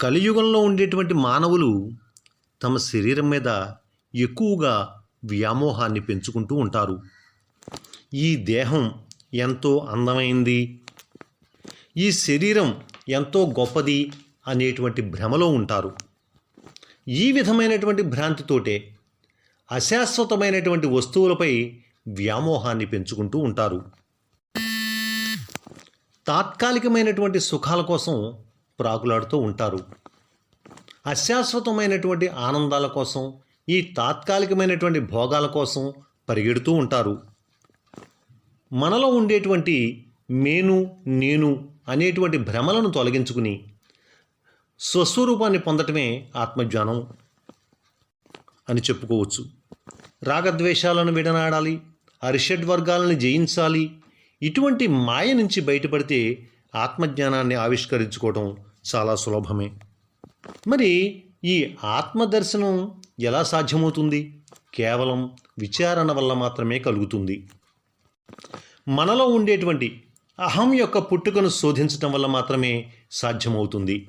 కలియుగంలో ఉండేటువంటి మానవులు తమ శరీరం మీద ఎక్కువగా వ్యామోహాన్ని పెంచుకుంటూ ఉంటారు. ఈ దేహం ఎంతో అందమైంది. ఈ శరీరం ఎంతో గొప్పది అనేటువంటి భ్రమలో ఉంటారు. ఈ విధమైనటువంటి భ్రాంతితోటే అశాశ్వతమైనటువంటి వస్తువులపై వ్యామోహాన్ని పెంచుకుంటూ ఉంటారు. తాత్కాలికమైనటువంటి సుఖాల కోసం ప్రాకులాడుతూ ఉంటారు. అశాశ్వతమైనటువంటి ఆనందాల కోసం ఈ తాత్కాలికమైనటువంటి భోగాల కోసం పరిగెడుతూ ఉంటారు. మనలో ఉండేటువంటి మేను నేను అనేటువంటి భ్రమలను తొలగించుకుని స్వస్వరూపాన్ని పొందటమే ఆత్మజ్ఞానం అని చెప్పుకోవచ్చు. రాగద్వేషాలను విడనాడాలి అరిషడ్ వర్గాలను జయించాలి ఇటువంటి మాయ నుంచి బయటపడితే ఆత్మజ్ఞానాన్ని ఆవిష్కరించుకోవడం చాలా సులభమే. మరి ఈ ఆత్మదర్శనం ఎలా సాధ్యమవుతుంది? కేవలం విచారణ వల్ల మాత్రమే కలుగుతుంది. మనలో ఉండేటువంటి అహం యొక్క పుట్టుకను శోధించటం వల్ల మాత్రమే సాధ్యమవుతుంది.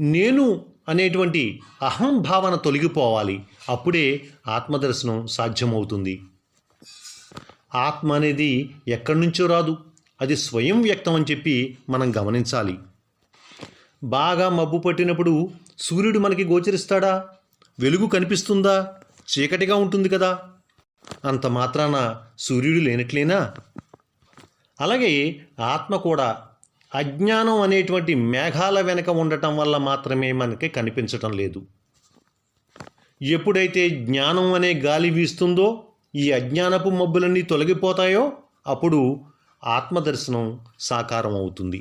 నేను అనేటువంటి అహం భావన తొలగిపోవాలి. అప్పుడే ఆత్మదర్శనం సాధ్యమవుతుంది. ఆత్మ అనేది ఎక్కడి నుంచో రాదు. అది స్వయం వ్యక్తం అని చెప్పి మనం గమనించాలి. బాగా మబ్బు పట్టినప్పుడు సూర్యుడు మనకి గోచరిస్తాడా? వెలుగు కనిపిస్తుందా? చీకటిగా ఉంటుంది కదా? అంత మాత్రాన సూర్యుడు లేనట్లేనా? అలాగే ఆత్మ కూడా అజ్ఞానం అనేటువంటి మేఘాల వెనక ఉండటం వల్ల మాత్రమే మనకి కనిపించటం లేదు. ఎప్పుడైతే జ్ఞానం అనే గాలి వీస్తుందో ఈ అజ్ఞానపు మబ్బులన్నీ తొలగిపోతాయో అప్పుడు ఆత్మదర్శనం సాకారం అవుతుంది.